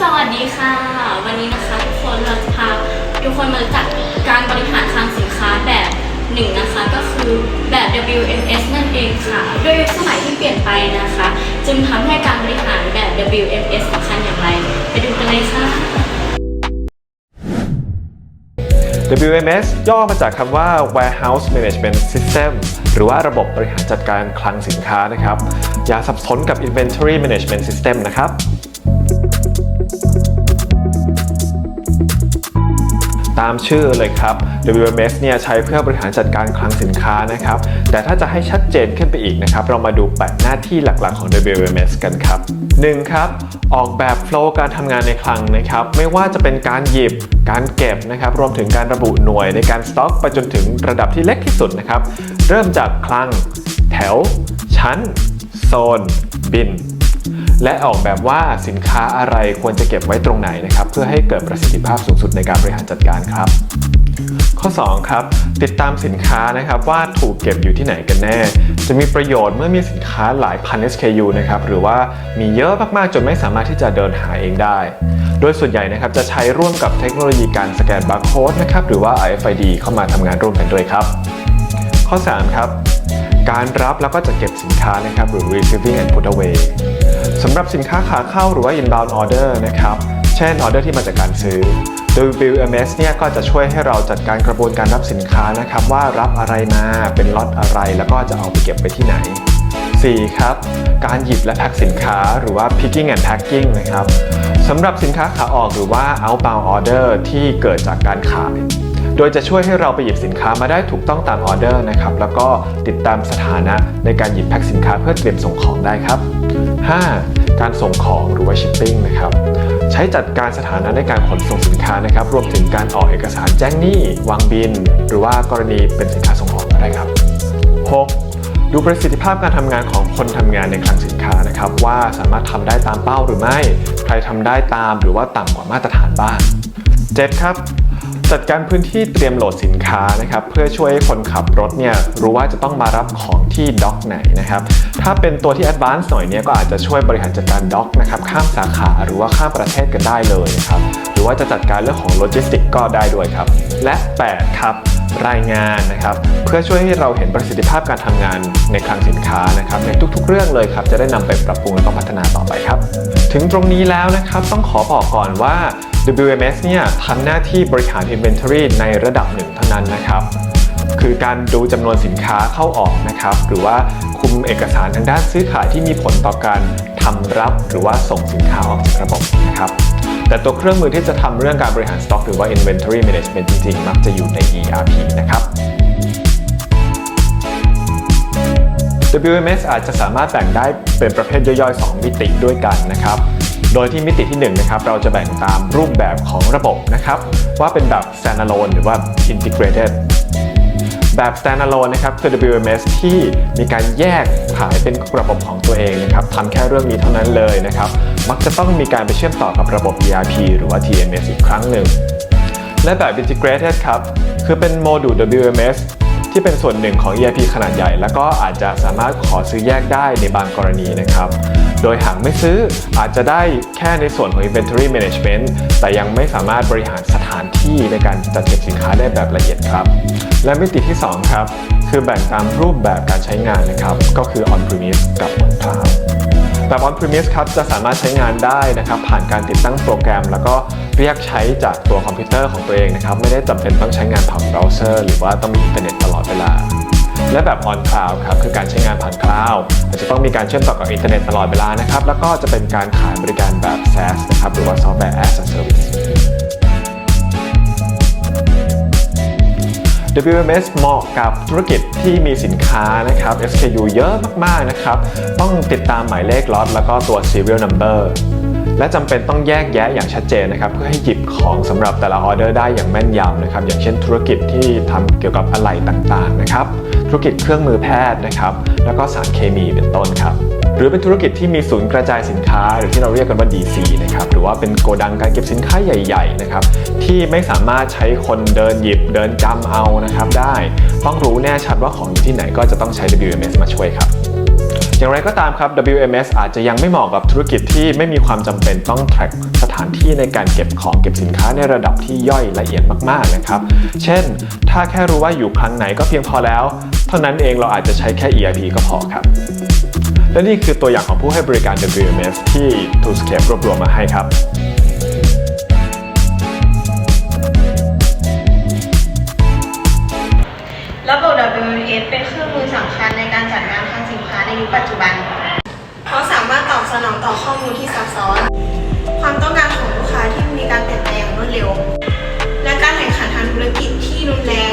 สวัสดีค่ะ วันนี้นะคะทุกคนเราจะพาทุกคนมาจักการบริหารคลังสินค้าแบบหนึ่งนะคะก็คือแบบ WMS นั่นเองค่ะ ด้วยยุคสมัยที่เปลี่ยนไปนะคะ จึงทำให้การบริหารแบบ WMS สำคัญอย่างไร ไปดูกันเลยค่ะ WMS ย่อมาจากคำว่า Warehouse Management System หรือว่าระบบบริหารจัดการคลังสินค้านะครับ อย่าสับสนกับ Inventory Management System นะครับ ตามชื่อเลยครับ WMS เนี่ยใช้เพื่อบริหารจัดการคลังสินค้านะครับ แต่ถ้าจะให้ชัดเจนขึ้นไปอีกนะครับ เรามาดูแปดหน้าที่หลักๆของ WMS กันครับ 1. ครับ ออกแบบโฟล์การทำงานในคลังนะครับ ไม่ว่าจะเป็นการหยิบ การเก็บนะครับ รวมถึงการระบุหน่วยในการสต็อกไปจนถึงระดับที่เล็กที่สุดนะครับ เริ่มจากคลัง แถว ชั้น โซน บิน และออกแบบว่าสินค้าอะไรควรจะเก็บไว้ตรงไหนนะครับ เพื่อให้เกิดประสิทธิภาพสูงสุดในการบริหารจัดการครับ ข้อ 2 ครับ ติดตามสินค้านะครับว่าถูกเก็บอยู่ที่ไหนกันแน่ จะมีประโยชน์เมื่อมีสินค้าหลายพัน SKU นะครับหรือว่ามีเยอะมากๆจนไม่สามารถที่จะเดินหาเองได้ โดยส่วนใหญ่นะครับจะใช้ร่วมกับเทคโนโลยีการสแกนบาร์โค้ดนะครับหรือว่า RFID เข้ามาทำงานร่วมกันด้วยครับ ข้อ 3 ครับการรับแล้วก็จะเก็บสินค้านะครับหรือ receiving and put away สำหรับสินค้าขาเข้าหรือว่า inbound order นะครับ เช่นออเดอร์ที่มาจากการซื้อ โดย WMS เนี่ยก็จะช่วยให้เราจัดการกระบวนการรับสินค้านะครับ ว่ารับอะไรมาเป็นล็อตอะไร แล้วก็จะเอาไปเก็บไปที่ไหน 4. ครับ การหยิบและแพ็คสินค้าหรือว่า picking and packing นะครับสำหรับสินค้าขาออกหรือว่า outbound order ที่เกิดจากการขาย โดยจะช่วยให้เราไปหยิบสินค้ามาได้ถูกต้องตามออเดอร์นะครับ แล้วก็ติดตามสถานะในการหยิบแพ็คสินค้าเพื่อเตรียมส่งของได้ครับ 5. การส่งของหรือว่า shipping นะครับใช้จัดการสถานะในการขนส่งสินค้านะครับ รวมถึงการออกเอกสารแจ้งหนี้วางบิน หรือว่ากรณีเป็นสินค้าส่งออกก็ได้ครับ 6. ดูประสิทธิภาพการทำงานของคนทำงานในคลังสินค้านะครับ ว่าสามารถทำได้ตามเป้าหรือไม่ ใครทำได้ตามหรือว่าต่ำกว่ามาตรฐานบ้าง 7. ครับ จัดการพื้นที่เตรียมโหลดสินค้านะครับเพื่อช่วยให้คนขับรถเนี่ยรู้ว่าจะต้องมารับของที่ด็อกไหนนะครับถ้าเป็นตัวที่แอดวานซ์หน่อยเนี่ยก็อาจจะช่วยบริหารจัดการด็อกนะครับข้ามสาขาหรือว่าข้ามประเทศกันได้เลยนะครับหรือว่าจะจัดการเรื่องของโลจิสติกก็ได้ด้วยครับและ 8 ครับ รายงานนะครับ เพื่อช่วยให้เราเห็นประสิทธิภาพการทำงานในคลังสินค้านะครับในทุกๆ เรื่องเลยครับ จะได้นำไปปรับปรุงและก็พัฒนาต่อไปครับ ถึงตรงนี้แล้วนะครับต้องขอบอกก่อนว่า WMS เนี่ยทำหน้าที่บริหาร Inventory ในระดับหนึ่งเท่านั้นนะครับคือการดูจำนวนสินค้าเข้าออกนะครับ หรือว่าคุมเอกสารทางด้านซื้อขายที่มีผลต่อการทำรับ หรือว่าส่งสินค้าออกจากระบบนะครับ แต่ตัวเครื่องมือที่จะทำเรื่องการบริหารสต็อกหรือว่า Inventory Management จริงๆ มักจะอยู่ใน ERP นะครับ WMS อาจจะสามารถแบ่งได้เป็นประเภทย่อยๆ 2 มิติด้วยกันนะครับ โดยที่มิติที่1นะครับเราจะแบ่งตามรูปแบบของระบบนะครับ ว่าเป็นแบบ standalone หรือว่า integrated แบบ standalone นะครับคือ WMS ที่มีการแยกขายเป็นระบบของตัวเองนะครับทำแค่เรื่องนี้เท่านั้นเลยนะครับ มักจะต้องมีการไปเชื่อมต่อกับระบบ ERP หรือว่า TMS อีกครั้งหนึ่ง และแบบ integrated ครับ คือเป็นโมดูล WMS ที่เป็นส่วนหนึ่งของ ERP ขนาดใหญ่ แล้วก็อาจจะสามารถขอซื้อแยกได้ในบางกรณีนะครับ โดยหากไม่ซื้ออาจจะได้แค่ในส่วนของ Inventory Management แต่ยังไม่สามารถบริหารสถานที่ในการจัดเก็บสินค้าได้แบบละเอียดครับ และมิติที่ 2 ครับ คือแบ่งตามรูปแบบการใช้งานนะครับ ก็คือ On-premise กับ On-cloud แบบ on-premise ครับจะสามารถใช้งานได้นะครับผ่านการติดตั้งโปรแกรม แล้วก็เรียกใช้จากตัวคอมพิวเตอร์ของตัวเองนะครับไม่ได้จำเป็นต้องใช้งานผ่านเบราว์เซอร์หรือว่าต้องมีอินเทอร์เน็ตตลอดเวลาและแบบ on cloud ครับคือการใช้งานผ่านคลาวด์อาจจะต้องมีการเชื่อมต่อกับอินเทอร์เน็ตตลอดเวลานะครับแล้วก็จะเป็นการขายบริการแบบ SaaS นะครับหรือว่า Software as a Service WMS เหมาะกับธุรกิจที่มีสินค้านะครับ SKU เยอะมากๆนะครับ ต้องติดตามหมายเลขล็อตแล้วก็ตัว serial number และจำเป็นต้องแยกแยะอย่างชัดเจนนะครับเพื่อให้หยิบของสำหรับแต่ละออเดอร์ได้อย่างแม่นยำนะครับอย่างเช่นธุรกิจที่ทำเกี่ยวกับอะไหล่ต่างๆนะครับธุรกิจเครื่องมือแพทย์นะครับแล้วก็สารเคมีเป็นต้นครับหรือเป็นธุรกิจที่มีศูนย์กระจายสินค้า หรือที่เราเรียกกันว่า DC นะครับหรือว่าเป็นโกดังการเก็บสินค้าใหญ่ๆนะครับที่ไม่สามารถใช้คนเดินหยิบเดินจำเอานะครับได้ ต้องรู้แน่ชัดว่าของอยู่ที่ไหนก็จะต้องใช้ WMS มาช่วยครับ อย่างไรก็ตามครับ WMS อาจจะยังไม่เหมาะกับธุรกิจที่ไม่มีความจำเป็นต้อง track สถานที่ในการเก็บของเก็บสินค้าในระดับที่ย่อยละเอียดมากๆนะครับ เช่น ถ้าแค่รู้ว่าอยู่ครั้งไหนก็เพียงพอแล้ว เท่านั้นเองเราอาจจะใช้แค่ EIP ก็พอครับ และนี่คือตัวอย่างของผู้ให้บริการ WMS ที่ ToScape รวบรวมมาให้ครับ ดเร็ว และการแข่งขันทางธุรกิจที่รุนแรง